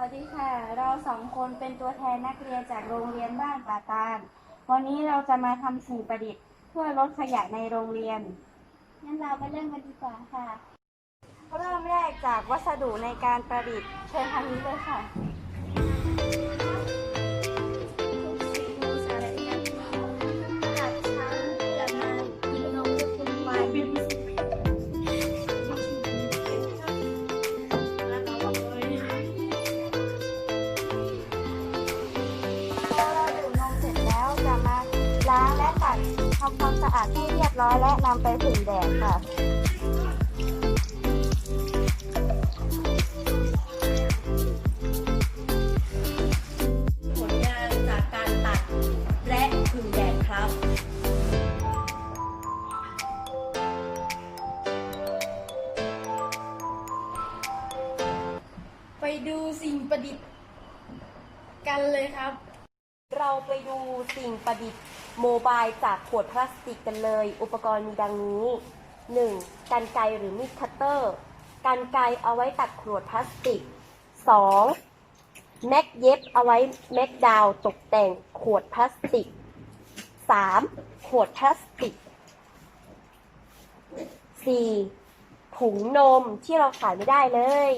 วัสดีค่ะ เราสองคนเป็นตัวแทนนักเรียนจากโรงเรียนบ้านป่าตาล วันนี้เราจะมาทำสิ่งประดิษฐ์เพื่อลดขยะในโรงเรียน งั้นเราไปเริ่มกันดีกว่าค่ะ เริ่มแรกจากวัสดุในการประดิษฐ์เชิญทางนี้เลยค่ะ ทำความสะอาดให้เรียบร้อยและนำไปผึ่งแดดค่ะ ผลงานจากการตัดและผึ่งแดดครับ ไปดูสิ่งประดิษฐ์กันเลยครับ เราไปดูสิ่งประดิษฐ์ โมบายจากขวดพลาสติกกันเลย อุปกรณ์มีดังนี้ 1. กันไกรหรือมีดคัตเตอร์ กันไกรเอาไว้ตัดขวดพลาสติก 2. แม็กเย็บเอาไว้แม็กดาวตกแต่งขวดพลาสติก 3. ขวดพลาสติก 4. ถุงนมที่เราขายไม่ได้เลย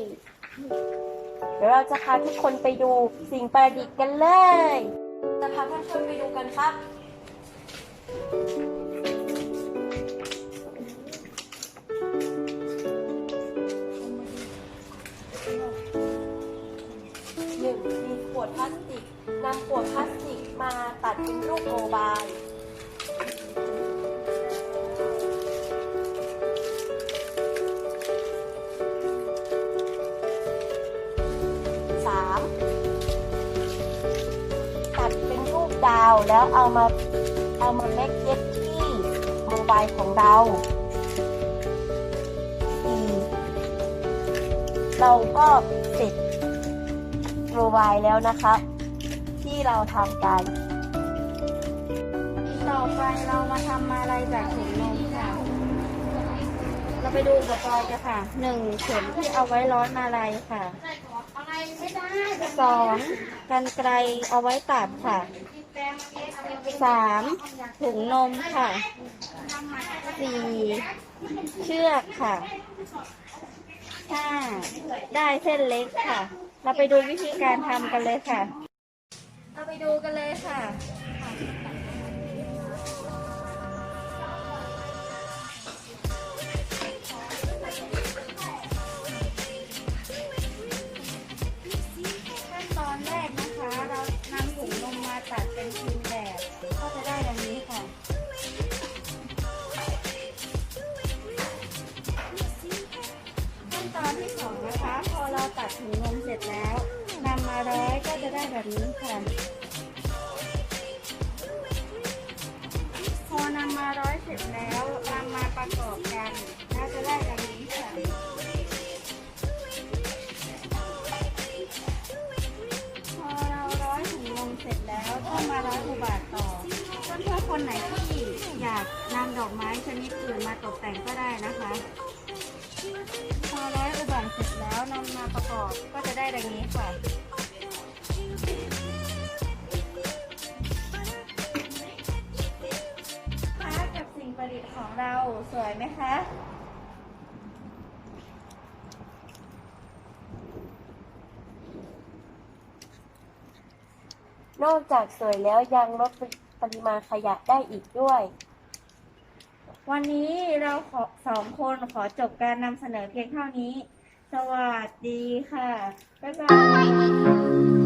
เดี๋ยวเราจะพาทุกคนไปดูสิ่งประดิษฐ์กันเลย จะพาท่านผู้ชมไปดูกันครับ หนึ่งมีขวดพลาสติกนำขวดพลาสติกมาตัดเป็นรูปโมบายสามตัดเป็นรูปดาวแล้วเอามา เอามาแม็กเย็บที่โมบายของเราสี่เราก็เสร็จโมบายแล้วนะคะที่เราทำกัน ต่อไปเรามาทำอะไรจากถุงนมค่ะ เราไปดูอุปกรณ์กันค่ะหนึ่งเข็มที่เอาไว้ร้อนมาลัยค่ะสองกันไกรเอาไว้ตัดค่ะ สามถุงนมค่ะสี่เชือกค่ะห้าได้เส้นเล็กค่ะ เราไปดูวิธีการทำกันเลยค่ะ เราไปดูกันเลยค่ะ ที่สองนะคะ พอเราตัดถุงนมเสร็จแล้วนำมาร้อยก็จะได้แบบนี้ค่ะ พอนำมาร้อยเสร็จแล้วนำมาประกอบกันก็จะได้แบบนี้ค่ะพอเราร้อยถุงนมเสร็จแล้วก็มาร้อยอุบาทต่อเพื่อนๆคนไหนที่อยากนำดอกไม้ชนิดอื่นมาตกแต่งก็ได้นะคะ พอร้อยอุบาทเสร็จแล้วนำมาประกอบก็จะได้ดังนี้ค่ะคะกับสิ่งประดิษฐ์ของเราสวยไหมคะนอกจากสวยแล้วยังลดปริมาณขยะได้อีกด้วย วันนี้เราขอสองคนขอจบการนำเสนอเพียงเท่านี้ สวัสดีค่ะ บ๊ายบาย